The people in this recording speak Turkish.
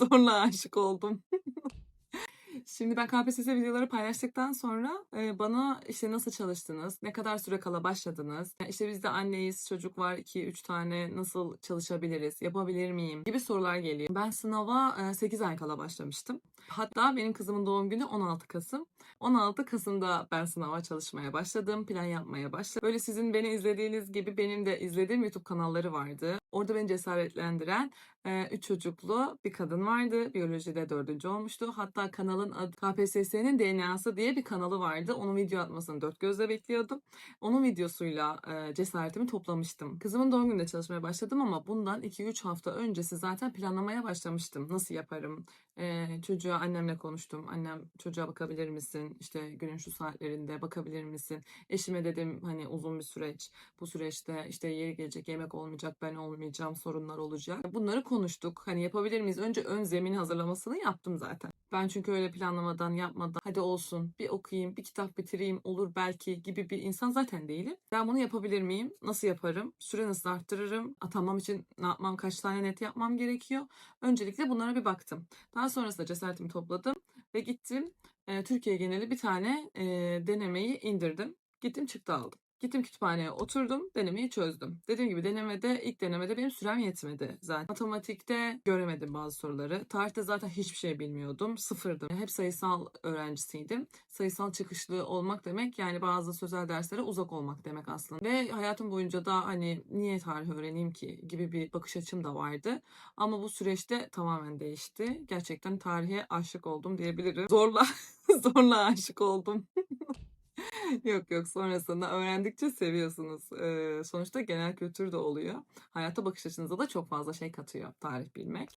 Zorla aşık oldum. Şimdi ben KPSS videoları paylaştıktan sonra e, bana işte nasıl çalıştınız, ne kadar süre kala başladınız, işte bizde anneyiz, çocuk var 2-3 tane nasıl çalışabiliriz, yapabilir miyim gibi sorular geliyor. Ben sınava 8 ay kala başlamıştım. Hatta benim kızımın doğum günü 16 Kasım. 16 Kasım'da ben sınava çalışmaya başladım, plan yapmaya başladım. Böyle sizin beni izlediğiniz gibi benim de izlediğim YouTube kanalları vardı. Orada beni cesaretlendiren 3 çocuklu bir kadın vardı. Biyolojide dördüncü olmuştu. Hatta kanalın adı KPSS'nin DNA'sı diye bir kanalı vardı. Onun video atmasını dört gözle bekliyordum. Onun videosuyla e, cesaretimi toplamıştım. Kızımın doğum gününde çalışmaya başladım ama bundan 2-3 hafta öncesi zaten planlamaya başlamıştım. Nasıl yaparım? E, çocuğa annemle konuştum. Annem çocuğa bakabilir misin? İşte günün şu saatlerinde bakabilir misin? Eşime dedim hani uzun bir süreç. Bu süreçte işte yeri gelecek yemek olmayacak, ben olmayacağım, sorunlar olacak. Bunları konuştuk. Hani yapabilir miyiz? Önce ön zemin hazırlamasını yaptım zaten. Ben çünkü öyle planlamadan yapmadan hadi olsun bir okuyayım bir kitap bitireyim olur belki gibi bir insan zaten değilim. Ben bunu yapabilir miyim? Nasıl yaparım? Süre nasıl arttırırım? Atanmam için ne yapmam? Kaç tane net yapmam gerekiyor? Öncelikle bunlara bir baktım. Daha sonrasında cesaretimi topladım ve gittim. Türkiye geneli bir tane e, denemeyi indirdim. Gittim çıktı aldım. Gittim kütüphaneye oturdum, denemeyi çözdüm. Dediğim gibi denemede, ilk denemede benim sürem yetmedi zaten. Matematikte göremedim bazı soruları. Tarihte zaten hiçbir şey bilmiyordum. Sıfırdım. Hep sayısal öğrencisiydim. Sayısal çıkışlı olmak demek yani bazı sözel derslere uzak olmak demek aslında. Ve hayatım boyunca da hani niye tarih öğreneyim ki gibi bir bakış açım da vardı. Ama bu süreçte tamamen değişti. Gerçekten tarihe aşık oldum diyebilirim. Zorla, zorla aşık oldum. Yok yok sonrasında öğrendikçe seviyorsunuz. Ee, sonuçta genel kültür de oluyor. Hayata bakış açınıza da çok fazla şey katıyor tarih bilmek.